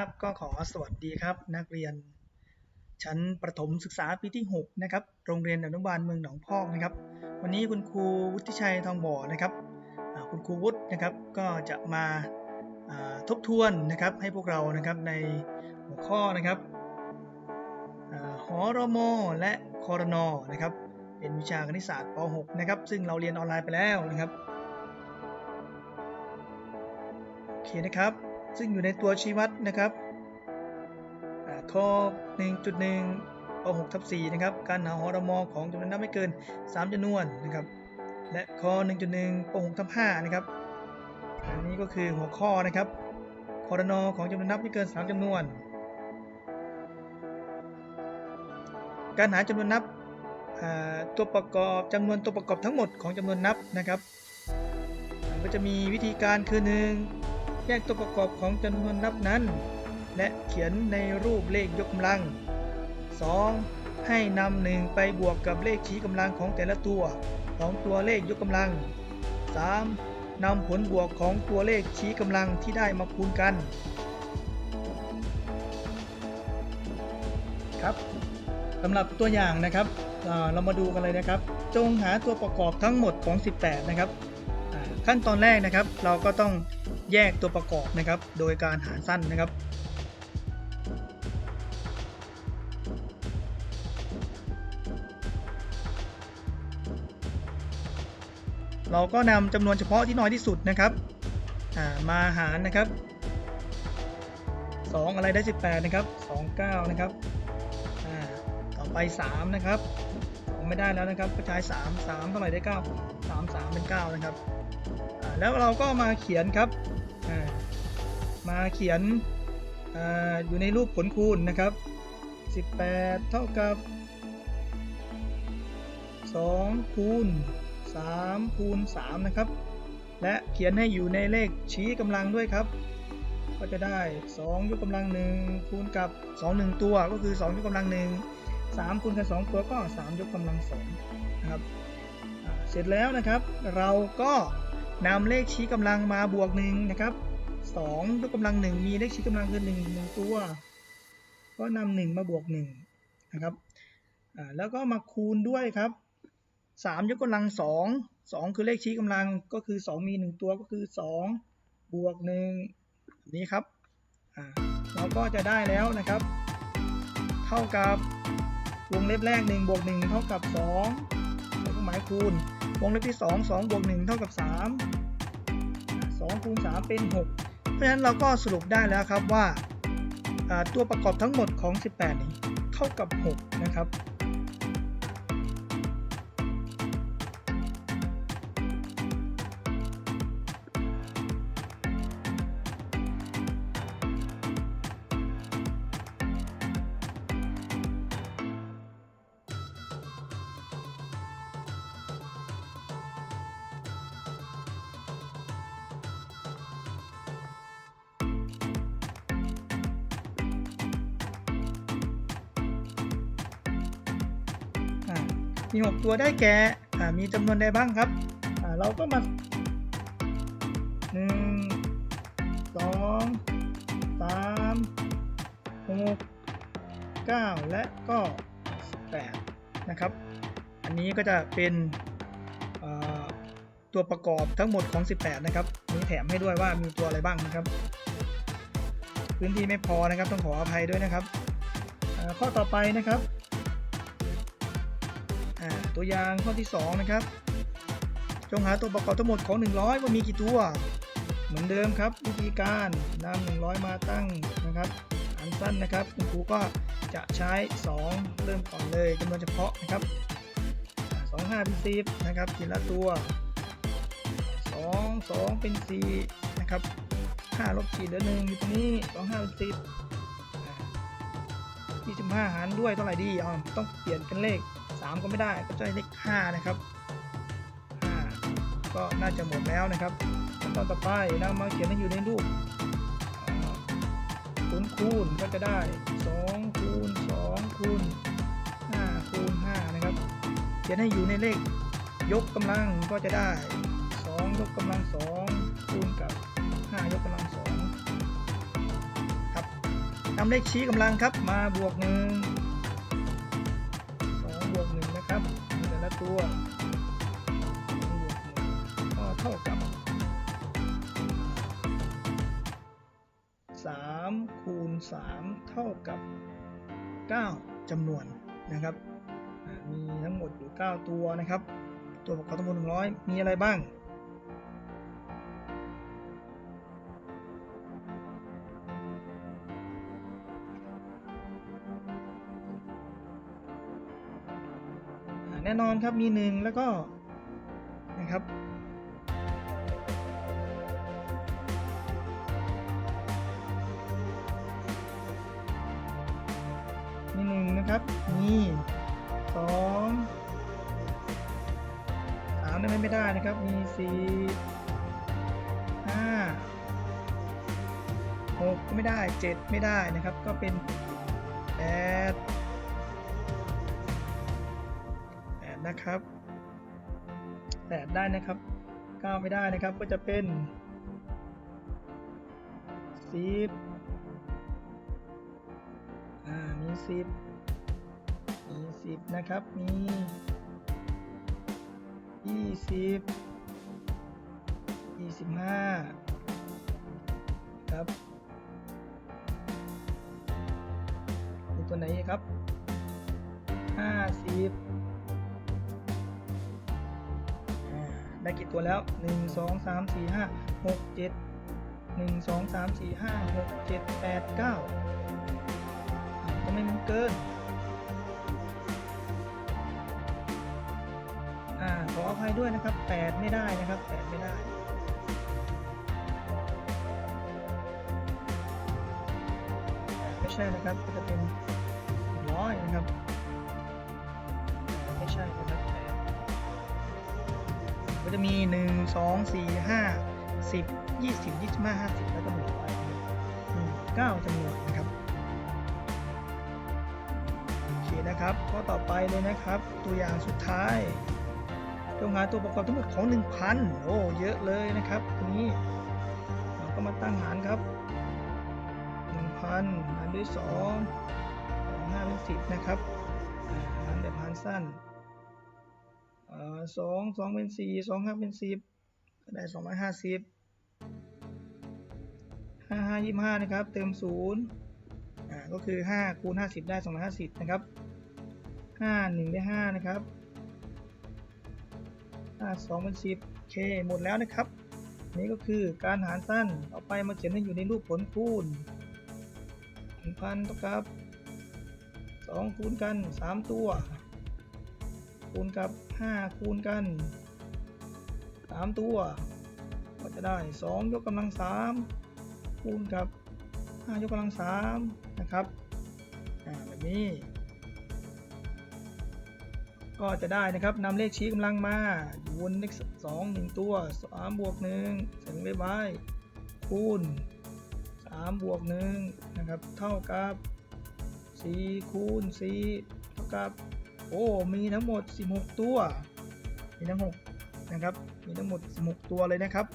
ับก็ขอสวัสดีครับ นักเรียน ชั้นประถมศึกษาปีที่ 6 นะครับ โรงเรียนอนุบาลเมืองหนองพอกนะครับ วันนี้คุณครูวุฒิชัยทองบ่อนะครับคุณครูวุฒินะครับก็จะมาทบทวนนะครับให้พวกเรานะครับในหัวข้อนะครับอหอรมและคอรนอนะครับ เป็นวิชาคณิตศาสตร์ป .6 นะครับ ซึ่งเราเรียนออนไลน์ไปแล้วนะครับโอเคนะครับ ซึ่งอยู่ในตัวชี้วัดนะครับอ่าข้อ 1.1ป6ทับ4นะครับ การหาหอรมอของจำนวนนับไม่เกิน 3จำนวนนะครับ และข้อ 1.1ป6ทับ5นะครับ อันนี้ก็คือหัวข้อนะครับคอรนอของจำนวนนับไม่เกิน 3จำนวน การหาจำนวนนับตัวประกอบจำนวนตัวประกอบทั้งหมดของจำนวนนับนะครับ ก็จะมีวิธีการคือหนึ่ง แยกตัวประกอบของจำนวนนับนั้น และเขียนในรูปเลขยกกำลัง 2. ให้นำหนึ่งไปบวกกับเลขชี้กำลังของแต่ละตัวของตัวเลขยกกำลัง 3. นำผลบวกของตัวเลขชี้กำลังที่ได้มาคูณกัน ครับสำหรับตัวอย่างนะครับเรามาดูกันเลยนะครับ จงหาตัวประกอบทั้งหมดของ 18 นะครับ ขั้นตอนแรกนะครับ เราก็ต้อง แยกตัวประกอบนะครับ โดยการหารสั้นนะครับ เราก็นำจำนวนเฉพาะที่น้อยที่สุดนะครับามาหารนะครับ 2 อะไรได้ 18 นะครับ 29 นะครับต่อไป 3 นะครับไม่ได้แล้วนะครับก็ใช้3 3เท่าไหร่ได้ 9 3 3 เป็น 9 นะครับแล้วเราก็มาเขียนครับ มาเขียนออยู่ในรูปผลคูณนะครับ 18 เท่ากับ 2 คูณ 3 คูณ 3 นะครับ และเขียนให้อยู่ในเลขชี้กำลังด้วยครับ ก็จะได้ 2 ยกกำลัง 1 คูณกับ 2 1 ตัวก็คือ 2 ยกกำลัง 1 3 คูณกับ2ตัวก็ 3 ยกกำลัง2นะครับเสร็จแล้วนะครับ เราก็นำเลขชี้กำลังมาบวก1นะครับ 2ยกกำลัง1มีเลขชี้กำลังคือ1 1ตัว ก็นำ1มาบวก1นะครับแล้วก็มาคูณด้วยครับ3ยกกำลัง2 2คือเลขชี้กำลังก็คือ2มี1ตัวก็คือ2บวก1แบบนี้ครับเราก็จะได้แล้วนะครับ เท่ากับวงเล็บแรก1บวก1เท่ากับ2แล้วก็หมายคูณ วงเล็บที่ 2 2บวก1เท่ากับ 3 2คูณ3เป็น 6 เพราะฉะนั้นเราก็สรุปได้แล้วครับว่าอ่าตัวประกอบทั้งหมดของ 18 นี้เท่ากับ 6 นะครับ มี 6 ตัวได้แก่มีจำนวนใดบ้างครับเราก็มาหนึ่งสองสามหกเก้าและก็แปดนะครับ อันนี้ก็จะเป็นตัวประกอบทั้งหมดของ 18 นะครับมีแถมให้ด้วยว่ามีตัวอะไรบ้างนะครับ พื้นที่ไม่พอนะครับต้องขออภัยด้วยนะครับข้อต่อไปนะครับ ตัวอย่างข้อที่ 2 นะครับ จงหาตัวประกอบทั้งหมดของ 100 ว่ามีกี่ตัว เหมือนเดิมครับ วิธีการนำ100 มาตั้งนะครับอันสั้นนะครับคุณครูก็จะใช้ 2 เริ่มก่อนเลยจำนวนเฉพาะนะครับสองห้าเป็นสิบนะครับทีละตัว 2 2 เป็น 4 นะครับ 5 ลบ4เหลือ1อยู่ตรงนี้ 2 5 เป็น 10อ่า25 หารด้วยเท่าไหร่ดีอ๋อต้องเปลี่ยนเป็นเลข 3 ก็ไม่ได้ก็จะได้เลข5นะครับ5ก็น่าจะหมดแล้วนะครับขั้นตอนต่อไปนะมาเขียนให้อยู่ในรูปศูนคูณก็จะได้2คูณ2คูณ5คูณ5นะครับ เขียนให้อยู่ในเลขยกกำลังก็จะได้ 2 ยกกำลัง 2 คูณกับ 5 ยกกำลัง2ครับนำเลขชี้กำลังครับมาบวก1 3 เท่ากับ 9 จำนวนนะครับ มีทั้งหมดอยู่ 9 ตัวนะครับ ตัวประกอบทั้งหมด100 มีอะไรบ้างแน่นอนครับมี 1 แล้วก็ มีหนึ่งนะครับมีสองสามนั่ไม่ได้นะครับ มีสี่ห้าหกก็ไม่ได้เจ็ดไม่ได้นะครับ ก็เป็นแปดแปดนะครับแปดได้นะครับเก้าไม่ได้นะครับ ก็จะเป็นสิบามีสิบมีสิบนะครับ มียี่สิบยี่สิบห้าครับ มีตัวไหนครับห้าสิบได้กี่ตัวแล้วหนึ่งสองสามสี่ห้าหกเจ็ดหนึ่งสองสามสี่ห้าหกเจ็ดแปดเก้า ไมมันเกิน อ่า ขออภัยด้วยนะครับ 8 ไม่ได้นะครับ 8 ไม่ได้ไม่ใช่นะครับ จะเป็นร้อยนะครับ ไม่ใช่นะครับแปดก็จะมีหนึ่งสองสี่ห้าสิบยี่สิบยี่สิบห้าห้าสิบแล้วก็หนึ่งร้อยเก้าจำนวนนะครับ นะครับ ข้อต่อไปเลยนะครับ ตัวอย่างสุดท้ายจงหาตัวประกอบทั้งหมดของ 1,000 โอ้ เยอะเลยนะครับทีนี้เราก็มาตั้งหารครับ 1,000 หารด้วย 2 2 5 เป็น 10 นะครับหารแบบหารสั้นสองสองเป็นสี่สองห้าเป็นสิบก็ได้สองร้อยห้าสิบห้าห้ายี่ห้านะครับ เติมศูนย์ก็คือห้าคูณห้าสิบได้สองร้อยห้าสิบนะครับ ห้าหนึ่งได้ห้านะครับห้าสองเป็นสิบโอเคหมดแล้วนะครับ นี่ก็คือการหารสั้นเอาไปมาเขียนให้อยู่ในรูปผลคูณหนึ่งพันเท่ากับสองคูณกันสามตัว คูณกับ5คูณกัน3ตัว ก็จะได้2ยกกำลัง3คูณกับ5ยกกำลัง3นะครับแบบนี้ ก็จะได้นะครับนำเลขชี้กำลังมาอยู่บนเลข2 1ตัว3บวก1ใส่ลงไปไว้คูณ3บวก1นะครับเท่ากับ4คูณ4เท่ากับโอ้มีทั้งหมด 16 ตัว มีทั้ง6นะครับมีทั้งหมด 16 ตัวเลยนะครับ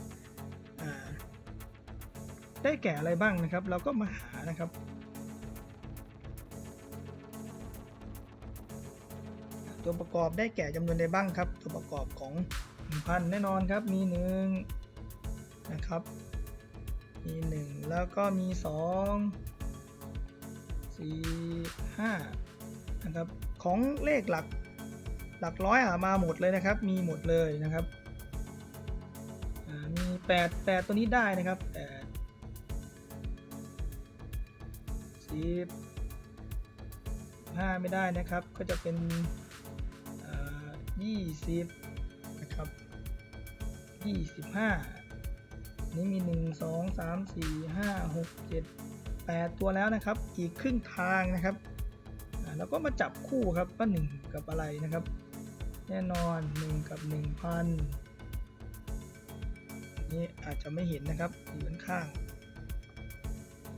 ได้แก่อะไรบ้างนะครับ เราก็มาหานะครับ ตัวประกอบได้แก่จำนวนใดบ้างครับ ตัวประกอบของ1,000แน่นอนครับมี1นะครับมี 1 แล้วก็มี 2 4 5นะครับของเลขหลักหลักร้อยอะมาหมดเลยนะครับ มีหมดเลยนะครับมีแปดแปดตัวนี้ได้นะครับแปดสิบห้าไม่ได้นะครับก็จะเป็น ยี่สิบนะครับยี่สิบห้านี่มีหนึ่งสองสามสี่ห้าหกเจ็ดแปดตัวแล้วนะครับ อีกครึ่งทางนะครับแล้วก็มาจับคู่ครับว่า1กับอะไรนะครับ แน่นอน 1 กับ 1,000 นี่อาจจะไม่เห็นนะครับอยู่ข้าง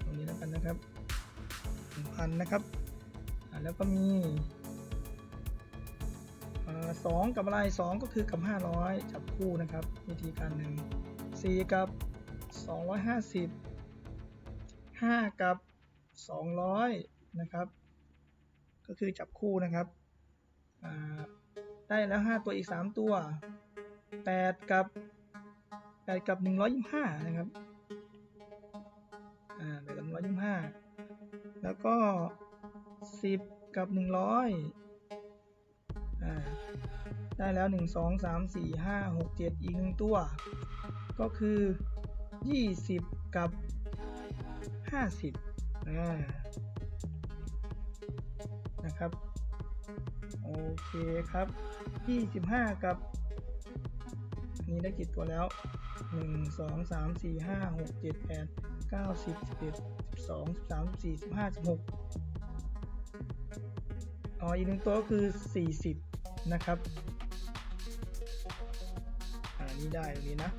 ตรงนี้แล้วกันนะครับ1,000 นะครับ แล้วก็มี สองกับอะไร2ก็คือกับ 500 จับคู่นะครับ วิธีการหนึ่ง4กับ 250 5 กับ 200 นะครับ ก็คือจับคู่นะครับได้แล้ว 5 ตัวอีก 3 ตัว 8 กับ 8 กับ 125 นะครับอ่า8กับ125 แล้วก็ 10 กับ 100อ่า ได้แล้ว 1 2 3 4 5 6 7 อีก1ตัว ก็คือ 20 กับ 50อ่านะครับ โอเคครับ 25 กับนนี้ได้กี่ตัวแล้ว 1 2 3 4 5 6 7 8 9 10 11 12 13 14 15 16อ๋ออีกหนึ่งตัวก็คือ 40 นะครับอ่านี่ได้ตรงนี้นะ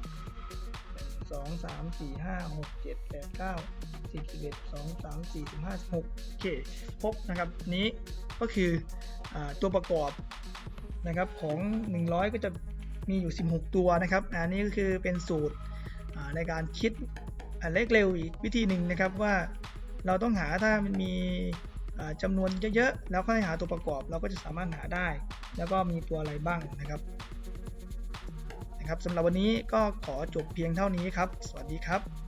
สองสามสี่ห้าหกเจ็ดแปดเก้าสิบสิบเอ็ดสองสามสี่สิบห้าสิบหกโอเคครบนะครับนี้ก็คืออตัวประกอบนะครับของ 100 ก็จะมีอยู่ 16 ตัวนะครับ อันนี้ก็คือเป็นสูตรในการคิดเลขเร็วอีกวิธีหนึ่งนะครับว่าเราต้องหาถ้ามันมี จำจำนวนเยอะๆ แล้วค่อยหาตัวประกอบเราก็จะสามารถหาได้ แล้วก็มีตัวอะไรบ้างนะครับนะครับสำหรับวันนี้ก็ขอจบเพียงเท่านี้ครับ สวัสดีครับ